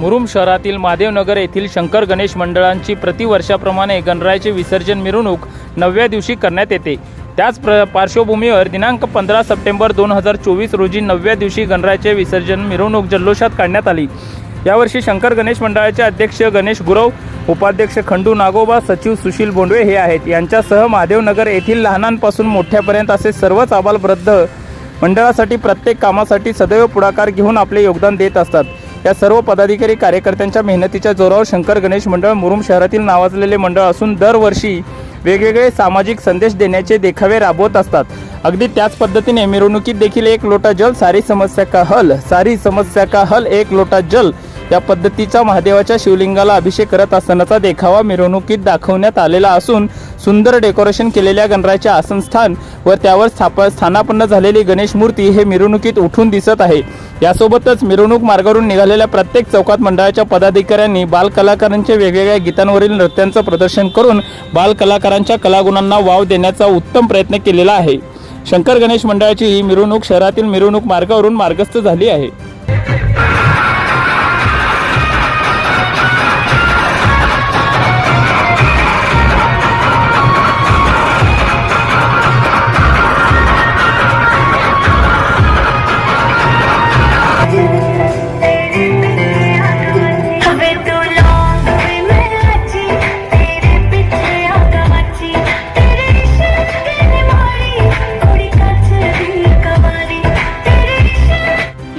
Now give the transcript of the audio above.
मुरुम शहरातील महादेवनगर येथील शंकर गणेश मंडळांची प्रतिवर्षाप्रमाणे गणरायाचे विसर्जन मिरवणूक नवव्या दिवशी करण्यात येते. त्याच प्र पार्श्वभूमीवर दिनांक पंधरा सप्टेंबर दोन हजार चोवीस रोजी नवव्या दिवशी गणरायाचे विसर्जन मिरवणूक जल्लोषात काढण्यात आली. यावर्षी शंकर गणेश मंडळाचे अध्यक्ष गणेश गुरव उपाध्यक्ष खंडू नागोबा सचिव सुशील बोंडवे हे आहेत. यांच्यासह महादेवनगर येथील लहानांपासून मोठ्यापर्यंत असे सर्वच आबालवृद्ध मंडळासाठी प्रत्येक कामासाठी सदैव पुढाकार घेऊन आपले योगदान देत असतात. या सर्व पदाधिकारी कार्यकर्त्यांच्या मेहनतीच्या जोरावर शंकर गणेश मंडळ मुरुम शहरातील नावाजलेले मंडळ असून दरवर्षी वेगवेगळे सामाजिक संदेश देण्याचे देखावे राबवत असतात. अगदी त्याच पद्धतीने मिरवणुकीत देखील एक लोटा जल सारी समस्या का हल? सारी समस्या का हल? एक लोटा जल. या पद्धतीचा महादेवाच्या शिवलिंगाला अभिषेक करत असतानाचा देखावा मिरवणुकीत दाखवण्यात आलेला असून सुंदर डेकोरेशन केलेल्या गणरायाचे आसनस्थान व त्यावर स्थाप स्थानापन्न झालेली गणेश मूर्ती हे मिरवणुकीत उठून दिसत आहे. यासोबतच मिरवणूक मार्गावरून निघालेल्या प्रत्येक चौकात मंडळाच्या पदाधिकाऱ्यांनी बालकलाकारांच्या वेगवेगळ्या गीतांवरील नृत्यांचं प्रदर्शन करून बालकलाकारांच्या कलागुणांना वाव देण्याचा उत्तम प्रयत्न केलेला आहे. शंकर गणेश मंडळाची ही मिरवणूक शहरातील मिरवणूक मार्गावरून मार्गस्थ झाली आहे.